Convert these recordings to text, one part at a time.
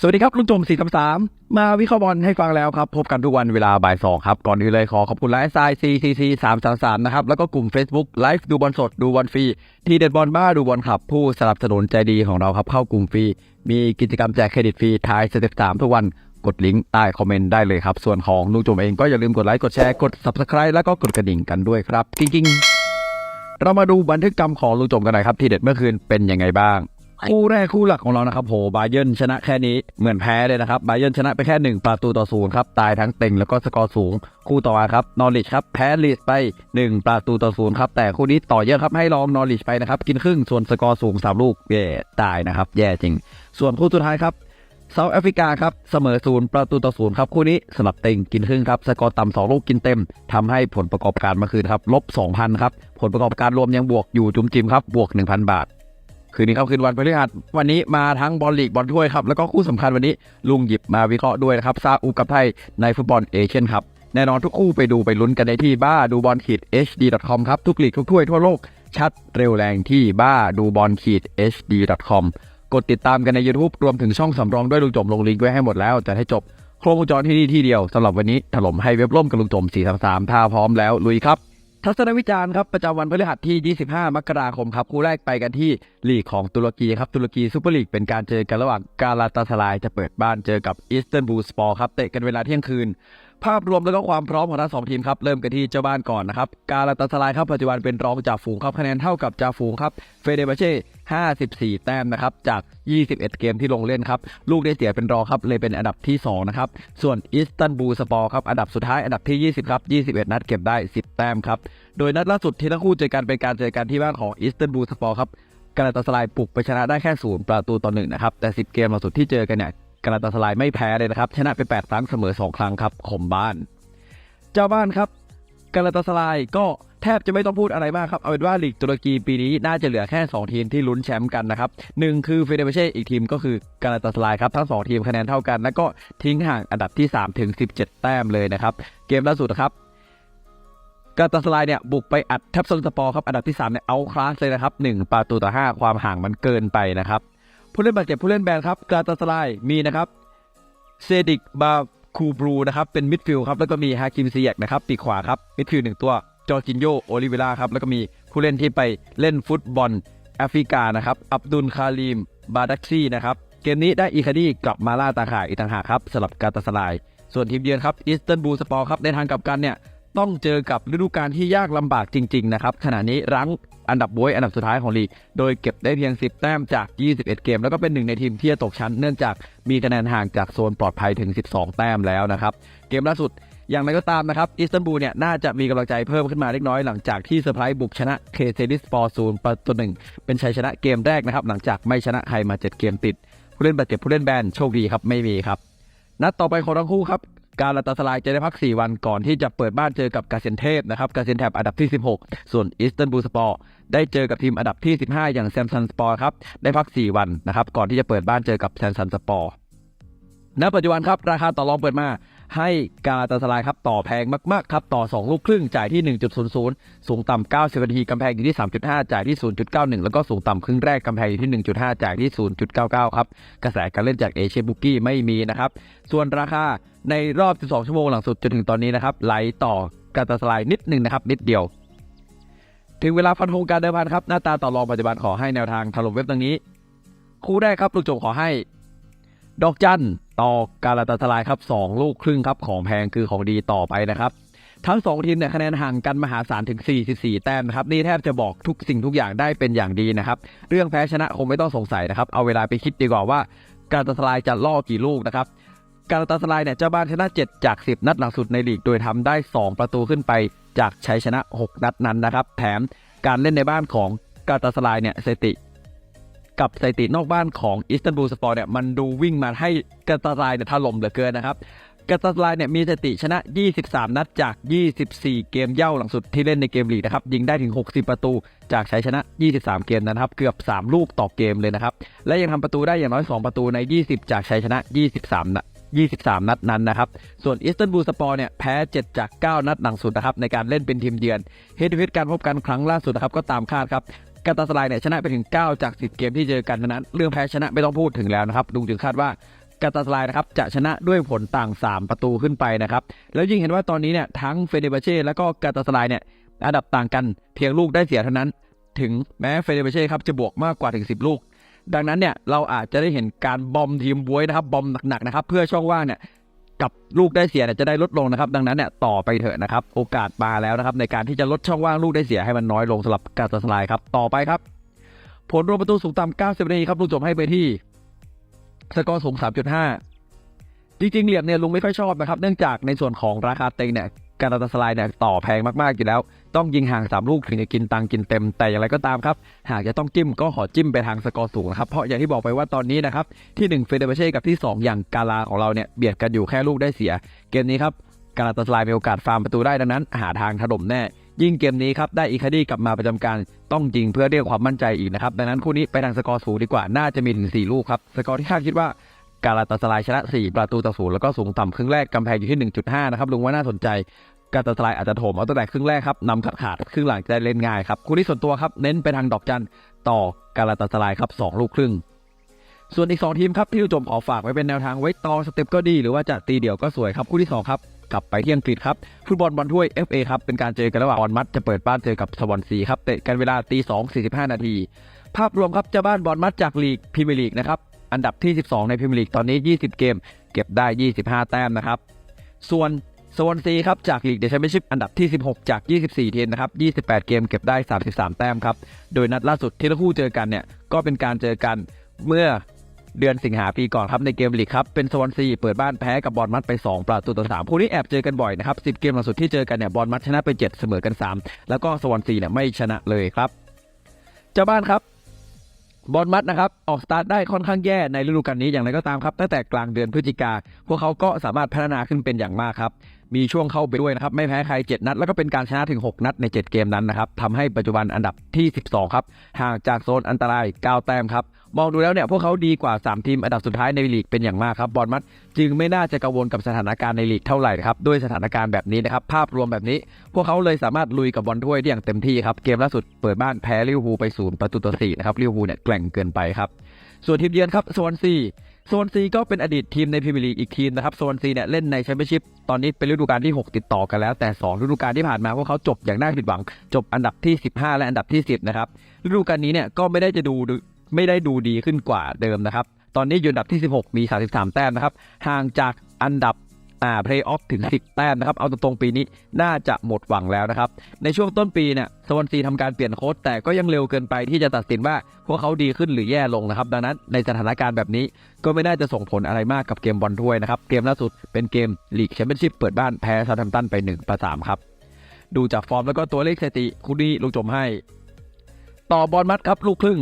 สวัสดีครับลุงจม4 3 3มาวิเคราะห์บอลให้ฟังแล้วครับ พบกันทุกวันเวลาบ่ายสองครับ ก่อนอื่นเลยขอขอบคุณไลฟ์สไตล์ CCC 3 3 3นะครับ แล้วก็กลุ่ม Facebook ไลฟ์ดูบอลสดดูบอลฟรี ทีเด็ดบอลบ้าดูบอลขับ ผู้สนับสนุนใจดีของเราครับ เข้ากลุ่มฟรี มีกิจกรรมแจกเครดิตฟรีทายสเต็ปสามทุกวันกดลิงก์ใต้คอมเมนต์ได้เลยครับ ส่วนของลุงจมเองก็อย่าลืมกดไลค์กดแชร์กด Subscribe แล้วก็กดกระดิ่งกันด้วยครับจริงๆ เรามาดูบันทึกกรรมของลุงจมกันหน่อยครับ ที่เด็ดเมื่อคืนเป็นยังไงบ้าง คู่แรกคู่หลักของเรานะครับโหบาเยิร์นชนะแค่นี้เหมือนแพ้เลยนะครับบาเยิร์นชนะไปแค่ 1 ประตูต่อศูนย์ครับตายทั้งเต็งแล้วก็สกอร์สูง คู่ต่อมาครับนอริชครับแพ้ลีดไป 1 ประตูต่อศูนย์ครับแต่คู่นี้ต่อเยอะครับให้ลองนอริชไปนะครับกินครึ่งส่วนสกอร์สูง3ลูกแย่ตายนะครับแย่จริง ส่วนคู่สุดท้ายครับ เซาท์แอฟริกาครับเสมอศูนย์ประตูต่อศูนย์ครับคู่นี้สลับเต็งกินครึ่งครับสกอร์ต่ำสองลูกกินเต็มทำให้ผลประกอบการเมื่อคืนครับลบ2,000ครับผลประกอบการรวมยังบวกอยู่จุ่มจิมครับบวก1,000บาท คืนนี้ครับคืนวันพฤหัสวันนี้มาทั้งบอลลีกบอลถ้วยครับแล้วก็คู่สำคัญวันนี้ลุงหยิบมาวิเคราะห์ด้วยนะครับซาอุกับไทยในฟุตบอลเอเชียนครับแน่นอนทุกคู่ไปดูไปลุ้นกันได้ที่บ้าดูบอลขีด hd.com ครับทุกลีกทุกถ้วยทั่วโลกชัดเร็วแรงที่บ้าดูบอลขีด hd.com กดติดตามกันใน YouTube รวมถึงช่องสำรองด้วยลุงจมลงลิงก์ไว้ให้หมดแล้วจะให้จบโครบวงจรที่นี่ที่เดียวสำหรับวันนี้ถล่มให้เว็บล่มกับลุงจม433ถ้าพร้อมแล้วลุยครับทัศนวิจารณ์ครับประจำวันพฤหัสที่ 25 มกราคมครับคู่แรกไปกันที่ลีกของตุรกีครับตุรกีซูเปอร์ลีกเป็นการเจอกันระหว่างกาลาตาสลายจะเปิดบ้านเจอกับอิสตันบูลสปอร์ครับเตะกันเวลาเที่ยงคืน ภาพรวมแล้วก็ความพร้อมของทั้งสองทีมครับ เริ่มกันที่เจ้าบ้านก่อนนะครับ กาลาตาสลายครับปัจจุบันเป็นรองจ่าฝูงครับคะแนนเท่ากับจ่าฝูงครับ เฟเดเบเช่54 แต้มนะครับ จาก 21 เกมที่ลงเล่นครับ ลูกได้เสียเป็นรองครับ เลยเป็นอันดับที่ 2 นะครับ ส่วนอิสตันบูลสปอร์ครับ อันดับสุดท้ายอันดับที่ 20 ครับ 21 นัดเก็บได้ 10 แต้มครับ โดยนัดล่าสุดที่ทั้งคู่เจอกันเป็นการเจอกันที่บ้านของอิสตันบูลสปอร์ครับกาลาตาสลายปลุกไปชนะได้แค่ศูนย์ประตูต่อหนึ่งนะครับ แต่ 10 เกมล่าสุดที่เจอกันเนี่ย กาลตาสลายไม่แพ้เลยนะครับ ชนะไป 8 ครั้งเสมอ 2 ครั้งครับข่มบ้าน เจ้าบ้านครับกาลาตาสลายก็แทบจะไม่ต้องพูดอะไรมากครับ เอาเป็นว่าลีกตุรกีปีนี้น่าจะเหลือแค่ 2 ทีมที่ลุ้นแชมป์กันนะครับหนึ่งคือเฟเดเบเช่อีกทีมก็คือกาลาตาสลายครับ ทั้ง 2 ทีมคะแนนเท่ากัน แล้วก็ทิ้งห่างอันดับที่ 3 ถึง 17 แต้มเลยนะครับ เกมล่าสุดนะครับกาตาสลายเนี่ยบุกไปอัดแทบซอนสปอร์ครับอันดับที่3เนี่ยเอาคลาสเลยนะครับ1ประตูต่อ5ความห่างมันเกินไปนะครับ ผู้เล่นบาดเจ็บผู้เล่นแบนครับกาตาสลายมีนะครับเซดิกบาคูบรูนะครับเป็นมิดฟิลด์ครับแล้วก็มีฮาคิมซิยกนะครับปีกขวาครับมิดฟิลด์หนึ่งตัวจอร์จินโยโอลิเวล่าครับแล้วก็มีผู้เล่นที่ไปเล่นฟุตบอลแอฟริกานะครับอับดุลคารีมบาดักซี่นะครับเกมนี้ได้อีคาดีกลับมาล่าตาข่ายอีกต่างหากครับสำหรับกาตาสลายส่วนทีมเยือนครับอิสตันบูลสปอร์ครับในทางกลับกันเนี่ยต้องเจอกับฤดูกาลที่ยากลำบากจริงๆนะครับขณะนี้รั้ง อันดับบวยอันดับสุดท้ายของลีก โดยเก็บได้เพียง 10 แต้มจาก 21 เกม แล้วก็เป็นหนึ่งในทีมที่จะตกชั้น เนื่องจากมีคะแนนห่างจากโซนปลอดภัยถึง 12 แต้มแล้วนะครับ เกมล่าสุดอย่างไรก็ตามนะครับอิสตันบูลเนี่ยน่าจะมีกำลังใจเพิ่มขึ้นมาเล็กน้อยหลังจากที่เซอร์ไพรส์บุกชนะเคเซดิสปอร์ศูนประตูหนึ่งเป็นชัยชนะเกมแรกนะครับหลังจากไม่ชนะใครมา 7 เกมติด ผู้เล่นบาดเจ็บผู้เล่นแบนโชคดีครับไม่มีครับนัดต่อไปของทั้งคู่ครับ การลาตาสลายจะได้พัก 4 วันก่อนที่จะเปิดบ้านเจอกับกาเซนเทพนะครับกาเซนเทพอันดับที่ 16 ส่วนอิสตันบูลสปอร์ได้เจอกับทีมอันดับที่ 15 อย่างแซมซันสปอร์ครับได้พัก 4 วันนะครับก่อนที่จะเปิดบ้านเจอกับแซมซันสปอร์ณปัจจุบันครับราคาต่อรองเปิดมาให้กาตาสลายครับต่อแพงมาก ๆ ครับ ต่อ 2 ลูกครึ่งจ่ายที่ 1.00 สูงต่ำ90นาทีกำแพงอยู่ที่ 3.5 จ่ายที่ 0.91 แล้วก็สูงต่ำครึ่งแรกกำแพงอยู่ที่ 1.5 จ่ายที่ 0.99 ครับ กระแสการเล่นจากเอเชียบุกี้ไม่มีนะครับ ส่วนราคา ในรอบ 12 ชั่วโมงหลังสุดจนถึงตอนนี้นะครับไหลต่อกาตาสลายนิดหนึ่งนะครับ นิดเดียว ถึงเวลาฟันธงการเดิมพันครับ หน้าตาต่อรองปัจจุบันขอให้แนวทางถล่มเว็บดังนี้ คู่แรกครับลูกจงขอให้ ดอกจันต่อการาตาสลายครับ 2 ลูกครึ่งครับของแพงคือของดีต่อไปนะครับ ทั้ง 2 ทีมเนี่ยคะแนนห่างกันมหาศาลถึง 44 แต้มนะครับนี่แทบจะบอกทุกสิ่งทุกอย่างได้เป็นอย่างดีนะครับ เรื่องแพ้ชนะคงไม่ต้องสงสัยนะครับเอาเวลาไปคิดดีกว่าว่าการาตาสลายจะล่อกี่ลูกนะครับ การตาสลายเนี่ยเจ้าบ้านชนะ7 จาก 10 นัดหลังสุดในลีก โดยทำได้ 2 ประตูขึ้นไปจากชัยชนะ 6 นัดนั้นนะครับ แถมการเล่นในบ้านของกาตาสลายเนี่ยสติ กับสตินอกบ้านของอิสตันบูลสปอร์เนี่ยมันดูวิ่งมาให้กาตาสลายเนี่ยถล่มเหลือเกินนะครับกาตาสลายเนี่ยมีสติชนะ 23 นัดจาก 24 เกมเย่าหลังสุดที่เล่นในเกมลีกนะครับยิงได้ถึง 60 ประตูจากใชัยชนะ 23 เกมนะครับ เกือบ 3 ลูกต่อเกมเลยนะครับและยังทำประตูได้อย่างน้อย 2 ประตูใน 20 จากใชัยชนะ 23นัด 23 นัดนั้นนะครับ ส่วนอิสตันบูลสปอร์เนี่ยแพ้ 7 จาก 9 นัดหลังสุดนะครับในการเล่นเป็นทีมเยือนเฮดทูเฮดการพบกันครั้งล่าสุดนะครับก็ตามคาดครับกาตาสไลน์เนี่ยชนะไปถึง 9 จาก 10 เกมที่เจอกันนั้น เรื่องแพ้ชนะไม่ต้องพูดถึงแล้วนะครับลุงจึงคาดว่ากาตาสไลน์นะครับจะชนะด้วยผลต่าง 3 ประตูขึ้นไปนะครับแล้วยิ่งเห็นว่าตอนนี้เนี่ยทั้งเฟเดเบเช่แล้วก็กาตาสไลน์เนี่ยอันดับต่างกันเพียงลูกได้เสียเท่านั้น ถึงแม้เฟเดเบเช่ครับจะบวกมากกว่าถึง 10 ลูก ดังนั้นเนี่ยเราอาจจะได้เห็นการบอมทีมบวยนะครับบอมหนักๆนะครับ เพื่อช่องว่างเนี่ยกับลูกได้เสียเนี่ยจะได้ลดลงนะครับ ดังนั้นเนี่ยต่อไปเถอะนะครับ โอกาสมาแล้วนะครับ ในการที่จะลดช่องว่างลูกได้เสียให้มันน้อยลงสำหรับกาตาสลน์ครับต่อไปครับ ผลรวมประตูสูงต่ำ90นาทีครับลุงจบให้ไปที่สกอร์สูง 3.5 จริงๆ เหลี่ยมเนี่ยลุงไม่ค่อยชอบนะครับ เนื่องจากในส่วนของราคาเต็งเนี่ย การตาสไลน์เนี่ยต่อแพงมากๆอยู่แล้ว ต้องยิงห่าง 3 ลูกถึงจะกินตังกินเต็มแต่อย่างไรก็ตามครับ หากจะต้องจิ้มก็ขอจิ้มไปทางสกอร์สูงนะครับ เพราะอย่างที่บอกไปว่าตอนนี้นะครับ ที่ 1 เฟเดเบเช่กับที่ 2 อย่างกาลาของเราเนี่ยเบียดกันอยู่แค่ลูกได้เสีย เกมนี้ครับการตาสไลน์มีโอกาสฟาร์มประตูได้ดังนั้น หาทางถล่มแน่ยิ่งเกมนี้ครับได้อีคาดีกลับมาประจำการต้องยิงเพื่อเรียกความมั่นใจอีกนะครับดังนั้นคู่นี้ไปทางสกอร์สูงดีกว่าน่าจะมีถึง4ลูกครับสกอร์ที่คาคิดว่าการาตาสลายชนะ 4 ประตูต่อศูนย์แล้วก็สูงต่ำครึ่งแรกกำแพงอยู่ที่ 1.5 นะครับลุงว่าน่าสนใจ การตาสลายอาจจะโถมเอาตั้งแต่ครึ่งแรกครับนำขาดขาดครึ่งหลังจะได้เล่นง่ายครับคู่นี้ส่วนตัวครับเน้นไปทางดอกจันต่อการาตาสลายครับ2ลูกครึ่ง ส่วนอีก 2 ทีมครับที่ผู้ชมขอฝากไว้เป็นแนวทางไว้ต่อสเต็ปก็ดี หรือว่าจะตีเดี่ยวก็สวยครับคู่ที่2ครับกลับไปที่อังกฤษครับฟุตบอลบอลถ้วย FA ครับเป็นการเจอกันระหว่างบอลมัดจะเปิดบ้านเจอกับสวอนซีครับเตะกันเวลาตี2 45นาที ภาพรวมครับเจ้าบ้านบอลมัดจากลีกพรีเมียร์ลีกนะครับอันดับที่ 12 ในพรีเมียร์ลีกตอนนี้ 20 เกม เก็บได้ 25 แต้มนะครับ ส่วน สวอนซีครับจากลีกเดชแชมเปี้ยนชิพอันดับที่ 16 จาก 24 ทีมนะครับ 28 เกมเก็บได้ 33 แต้มครับ โดยนัดล่าสุดที่ทั้งคู่เจอกันเนี่ยก็เป็นการเจอกันเมื่อเดือนสิงหาปีก่อนครับในเกมลีกครับเป็นสวอนซีเปิดบ้านแพ้กับบอลมัดไป 2 ประตูต่อ3คู่นี้แอบเจอกันบ่อยนะครับ10 เกมล่าสุดที่เจอกันเนี่ยบอลมัดชนะไป 7 เสมอกัน 3 แล้วก็สวอนซีเนี่ยไม่ชนะเลยครับเจ้าบ้านครับบอลมัดนะครับออกสตาร์ทได้ค่อนข้างแย่ในฤดูกาลนี้อย่างไรก็ตามครับตั้งแต่กลางเดือนพฤศจิกาพวกเขาก็สามารถพัฒนาขึ้นเป็นอย่างมากครับ มีช่วงเข้าไปด้วยนะครับ ไม่แพ้ใคร 7 นัด แล้วก็เป็นการชนะถึง 6 นัดใน 7 เกมนั้นนะครับทำให้ปัจจุบันอันดับที่ 12 ครับห่างจากโซนอันตราย 9 แต้มครับ มองดูแล้วเนี่ยพวกเขาดีกว่า 3 ทีมอันดับสุดท้ายในลีกเป็นอย่างมากครับบอลมัดจึงไม่น่าจะกังวลกับสถานการณ์ในลีกเท่าไหร่ครับด้วยสถานการณ์แบบนี้นะครับภาพรวมแบบนี้ พวกเขาเลยสามารถลุยกับบอลถ้วยได้อย่างเต็มที่ครับเกมล่าสุดเปิดบ้านแพ้ลิเวอร์พูลไปศูนย์ประตูต่อสี่นะครับลิเวอร์พูลเนี่ยแกร่งเกินไปครับส่วนทีมเยือนครับโซนซี โซนซีก็เป็นอดีตทีมในพรีเมียร์ลีกอีกทีมนะครับโซนซีเนี่ยเล่นในแชมเปี้ยนชิพตอนนี้เป็นฤดูกาลที่ 6 ติดต่อกันแล้ว แต่ 2 ฤดูกาลที่ผ่านมาพวกเขาจบอย่างน่าผิดหวัง จบอันดับที่ 15 และอันดับที่ 10 นะครับฤดูกาลนี้เนี่ยก็ไม่ได้จะดูไม่ได้ดูดีขึ้นกว่าเดิมนะครับตอนนี้อยู่อันดับที่ 16 มี 33 แต้มนะครับห่างจากอันดับ อ่าเพลย์ออฟถึง 10 แต้มนะครับ เอาตรงๆปีนี้น่าจะหมดหวังแล้วนะครับ ในช่วงต้นปีเนี่ยสวอนซีทำการเปลี่ยนโค้ชแต่ก็ยังเร็วเกินไปที่จะตัดสินว่าพวกเขาดีขึ้นหรือแย่ลงนะครับ ดังนั้นในสถานการณ์แบบนี้ก็ไม่น่าจะส่งผลอะไรมากกับเกมบอลถ้วยนะครับ เกมล่าสุดเป็นเกมลีกแชมเปี้ยนชิพเปิดบ้านแพ้ซาทัมตันไป1ประ3ครับดูจากฟอร์มแล้วก็ตัวเลขสถิติคู่นี้ลงจมให้ ต่อบอลมัดครับลูกครึ่ง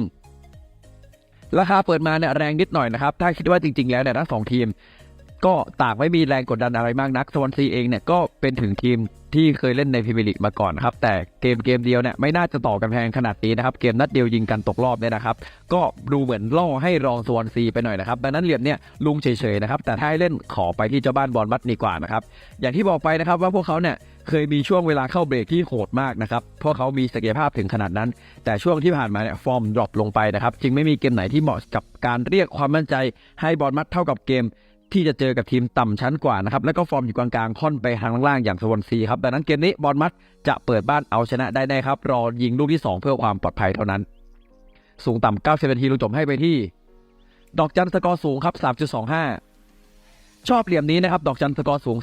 ราคาเปิดมาเนี่ยแรงนิดหน่อยนะครับ ถ้าคิดว่าจริง ๆ แล้วเนี่ยทั้งสองทีม ก็ต่างไม่มีแรงกดดันอะไรมากนักสวอนซีเองเนี่ยก็เป็นถึงทีมที่เคยเล่นในพรีเมียร์ลีกมาก่อนนะครับ แต่เกมเกมเดียวเนี่ยไม่น่าจะต่อกันแพงขนาดนี้นะครับ เกมนัดเดียวยิงกันตกรอบเนี่ยนะครับ ก็ดูเหมือนล่อให้รองสวอนซีไปหน่อยนะครับ ดังนั้นเหรียญเนี่ยลุงเฉยๆนะครับ แต่ถ้าให้เล่นขอไปที่เจ้าบ้านบอลมัดดีกว่านะครับ อย่างที่บอกไปนะครับว่าพวกเขาเนี่ยเคยมีช่วงเวลาเข้าเบรกที่โหดมากนะครับพวกเขามีศักยภาพถึงขนาดนั้น แต่ช่วงที่ผ่านมาเนี่ยฟอร์มดรอปลงไปนะครับ จึงไม่มีเกมไหนที่เหมาะกับการเรียกความมั่นใจให้บอลมัดเท่ากับเกม ที่จะเจอกับทีมต่ำชั้นกว่านะครับแล้วก็ฟอร์มอยู่กลางๆค่อนไปทางล่างๆอย่างสวอนซีครับดังนั้นเกมนี้บอลมัดจะเปิดบ้านเอาชนะได้แน่ครับ รอยิงลูกที่ 2 เพื่อความปลอดภัยเท่านั้น สูงต่ำ9นาทีลูจบให้ไปที่ ดอกจันสกอร์สูงครับ 3.25 ชอบเหลี่ยมนี้นะครับ ดอกจันสกอร์สูง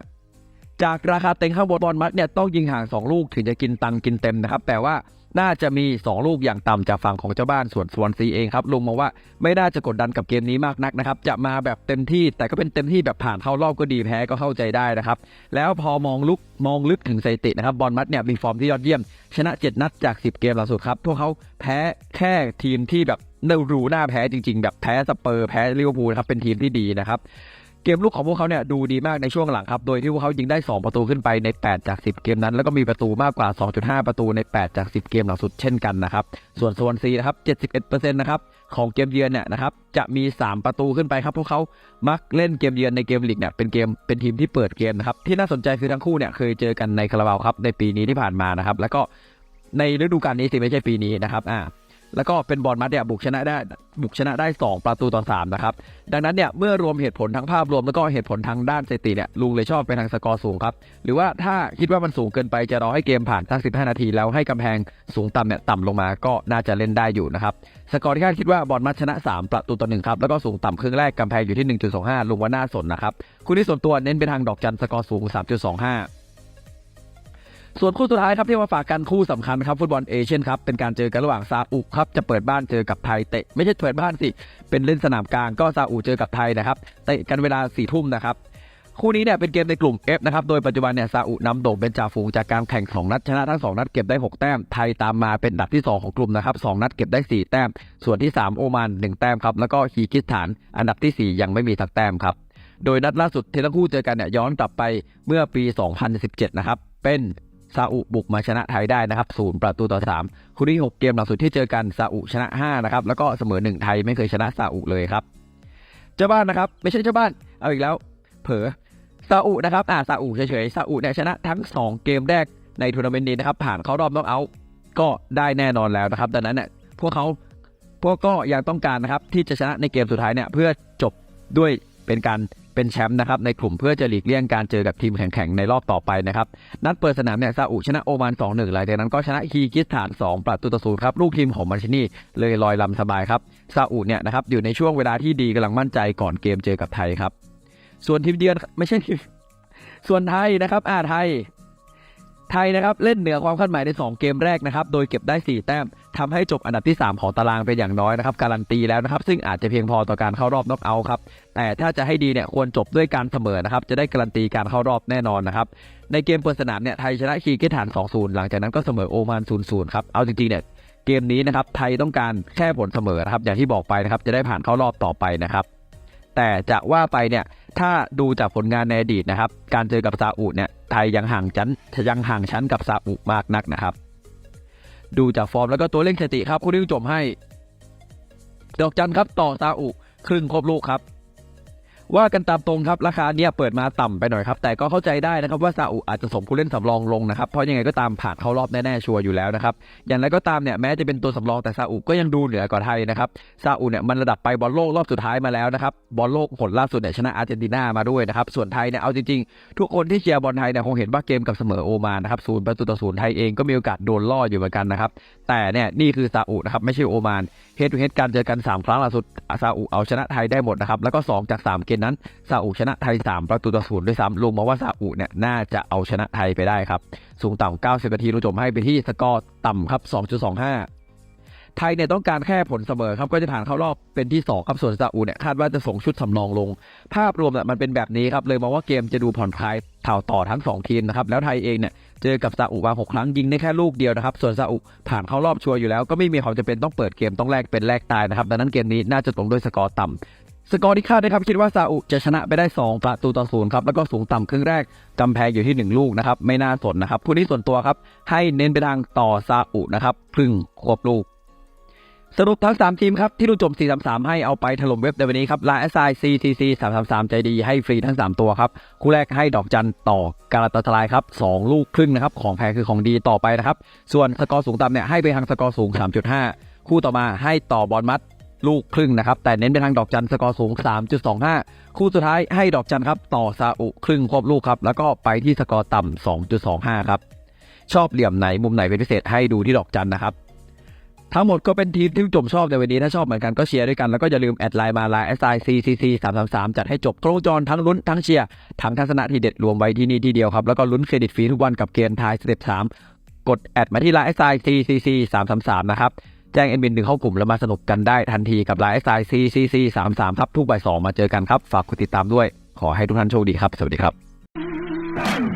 3.25 จากราคาเต็งข้างบนบอลมัดเนี่ยต้องยิงห่าง 2 ลูกถึงจะกินตังกินเต็มนะครับแต่ว่า น่าจะมี 2 ลูกอย่างต่ำจากฝั่งของเจ้าบ้านส่วนสวนซีเองครับลุงมองว่าไม่น่าจะกดดันกับเกมนี้มากนักนะครับจะมาแบบเต็มที่แต่ก็เป็นเต็มที่แบบผ่านเข้ารอบก็ดีแพ้ก็เข้าใจได้นะครับแล้วพอมองลุกมองลึกถึงสถิตินะครับบอลมัดเนี่ยมีฟอร์มที่ยอดเยี่ยม ชนะ 7 นัดจาก 10 เกมล่าสุดครับพวกเขาแพ้แค่ทีมที่แบบเน่ารูหน้าแพ้จริง ๆ แบบแพ้สเปอร์แพ้ลิเวอร์พูลครับเป็นทีมที่ดีนะครับ เกมลุกของพวกเขาเนี่ยดูดีมากในช่วงหลังครับ โดยที่พวกเขายิงได้ 2 ประตูขึ้นไปใน 8 จาก 10 เกมนั้น แล้วก็มีประตูมากกว่า 2.5 ประตูใน 8 จาก 10 เกมหลังสุดเช่นกันนะครับ ส่วนโซนซีนะครับ 71%นะครับของเกมเยือนเนี่ยนะครับจะมี 3 ประตูขึ้นไปครับพวกเขามักเล่นเกมเยือนในเกมลีกเนี่ยเป็นเกมเป็นทีมที่เปิดเกมนะครับที่น่าสนใจคือทั้งคู่เนี่ยเคยเจอกันในคาราบาวครับในปีนี้ที่ผ่านมานะครับแล้วก็ในฤดูกาลนี้สิไม่ใช่ปีนี้นะครับอ่า แล้วก็เป็นบอลมัดเนี่ยบุกชนะได้บุกชนะได้ 2 ประตูต่อ3นะครับดังนั้นเนี่ยเมื่อรวมเหตุผลทั้งภาพรวมแล้วก็เหตุผลทางด้านสถิติเนี่ยลุงเลยชอบไปทางสกอร์สูงครับหรือว่าถ้าคิดว่ามันสูงเกินไปจะรอให้เกมผ่านสัก15 นาที แล้วให้กำแพงสูงต่ำเนี่ยต่ำลงมาก็น่าจะเล่นได้อยู่นะครับสกอร์ที่คาดคิดว่าบอลมัดชนะ 3 ประตูต่อหนึ่งครับแล้วก็สูงต่ำครึ่งแรกกำแพงอยู่ที่ 1.25 ลุงว่าน่าสนนะครับคู่นี้ส่วนตัวเน้นไปทางดอกจันสกอร์สูง 3.25 ส่วนคู่สุดท้ายครับที่มาฝากกันคู่สำคัญครับฟุตบอลเอเชียนครับเป็นการเจอกันระหว่างซาอุครับจะเปิดบ้านเจอกับไทยเตะไม่ใช่เปิดบ้านสิเป็นเล่นสนามกลางก็ซาอุเจอกับไทยนะครับเตะกันเวลา4ี่ทุ่มนะครับคู่นี้เนี่ยเป็นเกมในกลุ่ม F นะครับ โดยปัจจุบันเนี่ยซาอุนำโด่งเป็นจ่าฝูงจากการแข่งสองนัดชนะทั้ง 2 นัดเก็บได้ 6 แต้ม ไทยตามมาเป็นอันดับที่ 2 ของกลุ่มนะครับสองนัดเก็บได้ 4 แต้ม ส่วนที่ 3 โอมาน 1 แต้มครับ แล้วก็คีร์กิสถาน อันดับทีสี่4 ยังไม่มีสักแต้มครับ โดยนัดล่าสุดที่ทั้งคู่เจอกันเนี่ยย้อนกลับไปเมื่อปี 2017 นะครับ เป็น ซาอุบุกมาชนะไทยได้นะครับศูนย์ประตูต่อ3คู่นี้6เกมหลังสุดที่เจอกันซาอุชนะ5นะครับแล้วก็เสมอ 1 ไทยไม่เคยชนะซาอุเลยครับเจ้าบ้านนะครับ ไม่ใช่เจ้าบ้านเอาอีกแล้ว เผลอซาอุนะครับอ่าซาอุเฉยๆซาอุเนี่ยชนะทั้ง 2 เกมแรกในทัวร์นาเมนต์นี้นะครับผ่านเข้ารอบน็อกเอาท์ก็ได้แน่นอนแล้วนะครับดังนั้นเนี่ยพวกเขาพวกก็ยังต้องการนะครับที่จะชนะในเกมสุดท้ายเนี่ยเพื่อจบด้วยเป็นการ เป็นแชมป์นะครับในกลุ่มเพื่อจะหลีกเลี่ยงการเจอกับทีมแข่งๆในรอบต่อไปนะครับนัดเปิดสนามเนี่ยซาอุชนะโอมาน 2-1 หลังจากนั้นก็ชนะคีกิสถาน 2 ประตูต่อศูนย์ครับลูกทีมของมันชินี่เลยลอยลำสบายครับซาอุเนี่ยนะครับอยู่ในช่วงเวลาที่ดีกำลังมั่นใจก่อนเกมเจอกับไทยครับ ส่วนทีมเยือนไม่ใช่ทีมส่วนไทยนะครับอ่าไทยไทยนะครับเล่นเหนือความคาดหมายใน 2 เกมแรกนะครับ โดยเก็บได้ 4 แต้ม ทำให้จบอันดับที่ 3 ของตารางเป็นอย่างน้อยนะครับการันตีแล้วนะครับ ซึ่งอาจจะเพียงพอต่อการเข้ารอบน็อกเอาท์ครับแต่ถ้าจะให้ดีเนี่ยควรจบด้วยการเสมอนะครับจะได้การันตีการเข้ารอบแน่นอนนะครับในเกมเปิดสนามเนี่ยไทยชนะคีกิสถาน2-0 หลังจากนั้นก็เสมอโอมาน 0-0 ครับเอาจริงๆเนี่ยเกมนี้นะครับไทยต้องการแค่ผลเสมอนะครับอย่างที่บอกไปนะครับจะได้ผ่านเข้ารอบต่อไปนะครับแต่จะว่าไปเนี่ยถ้าดูจากผลงานในอดีตนะครับการเจอกับซาอุเนี่ยไทยยังห่างชั้นยังห่างชั้นกับซาอุมากนักนะครับ ดูจากฟอร์มแล้วก็ตัวเล่นสติครับคู่ที่จบให้ ดอกจันครับต่อซาอุ ครึ่งครบลูกครับ ว่ากันตามตรงครับราคาเนี่ยเปิดมาต่ำไปหน่อยครับแต่ก็เข้าใจได้นะครับว่าซาอุอาจจะสมผู้เล่นสำรองลงนะครับเพราะยังไงก็ตามผ่านเข้ารอบแน่ๆชัวร์อยู่แล้วนะครับอย่างไรก็ตามเนี่ยแม้จะเป็นตัวสำรองแต่ซาอุก็ยังดูเหนือกว่าไทยนะครับซาอุเนี่ยมันระดับไปบอลโลกรอบสุดท้ายมาแล้วนะครับบอลโลกผลล่าสุดเนี่ยชนะอาร์เจนตินามาด้วยนะครับส่วนไทยเนี่ยเอาจริงๆ ทุกคนที่เชียร์บอลไทยเนี่ยคงเห็นว่าเกมกับเสมอโอมานนะครับศูนย์ประตูต่อศูนย์ไทยเองก็มีโอกาสโดนล่ออยู่เหมือนกันนะครับแต่เนี่ยนี่คือซาอุนะครับไม่ใช่โอมานเฮดทูเฮดการเจอกันสามครั้งล่าสุดซาอุเอาชนะไทยได้หมดนะครับแล้วก็สองจากสามเกมนั้นซาอุชนะไทย 3 ประตูต่อศูนย์ด้วยซ้ำลุงมองว่าซาอุเนี่ยน่าจะเอาชนะไทยไปได้ครับ สูงต่ำ 90 นาทีลุงจมให้ไปที่สกอร์ต่ำครับ 2.25 ไทยเนี่ยต้องการแค่ผลเสมอครับก็จะผ่านเข้ารอบเป็นที่2ครับส่วนซาอุเนี่ยคาดว่าจะส่งชุดสำรองลง ภาพรวมเนี่ยมันเป็นแบบนี้ครับเลยมองว่าเกมจะดูผ่อนคลายเท่าต่อทั้ง 2 ทีมนะครับแล้วไทยเองเนี่ยเจอกับซาอุมาหกครั้งยิงได้แค่ลูกเดียวนะครับส่วนซาอุผ่านเข้ารอบชัวร์อยู่แล้วก็ไม่มีความจำเป็นต้องเปิดเกมต้องแลกเป็นแลกตายนะครับดังนั้นเกมนี้น่าจะตรงด้วยสกอร์ต่ สกอร์ที่คาดนะครับคิดว่าซาอุจะชนะไปได้ 2 ประตูต่อศูนย์ครับแล้วก็สูงต่ำครึ่งแรกกำแพงอยู่ที่ 1 ลูกนะครับไม่น่าสนนะครับคู่นี้ส่วนตัวครับให้เน้นไปทางต่อซาอุนะครับครึ่งควบลูก สรุปทั้ง 3 ทีมครับที่ดูจบ433 ให้เอาไปถล่มเว็บในวันนี้ครับลา s i CTC 333ใจดีให้ฟรีทั้ง 3 ตัวครับคู่แรกให้ดอกจันต่อการาตาทลายครับ2ลูกครึ่งนะครับของแพงคือของดีต่อไปนะครับส่วนสกอร์สูงต่ำเนี่ยให้ไปทางสกอร์สูง 3.5 คู่ต่อมาให้ต่อบอลมัด ลูกครึ่งนะครับ แต่เน้นไปทางดอกจันสกอร์สูง 3.25 คู่สุดท้ายให้ดอกจันครับ ต่อซาอุครึ่งควบลูกครับ แล้วก็ไปที่สกอร์ต่ำ2.25 ครับ ชอบเหลี่ยมไหนมุมไหนเป็นพิเศษให้ดูที่ดอกจันนะครับ ทั้งหมดก็เป็นทีมที่จมชอบในวันนี้ ถ้าชอบเหมือนกันก็เชียร์ด้วยกัน แล้วก็อย่าลืมแอดไลน์มาไลน์ s i c c c 3 3 3จัดให้จบครบวงจรทั้งลุ้นทั้งเชียร์ทั้งทัศนะที่เด็ดรวมไว้ที่นี่ที่เดียวครับแล้วก็ลุ้นเครดิตฟรีทุกวันกับเกมทายสเต็ป3กดแอดมาที่ไลน์ s i c c c 3 3 3นะครับ แจ้งเอ็นบินดึงเข้ากลุ่มแล้วมาสนุกกันได้ทันทีกับไลฟ์สไตล์ซีซีซีสามสามครับทุกบ่ายสองมาเจอกันครับ ฝากกดติดตามด้วย ขอให้ทุกท่านโชคดีครับ สวัสดีครับ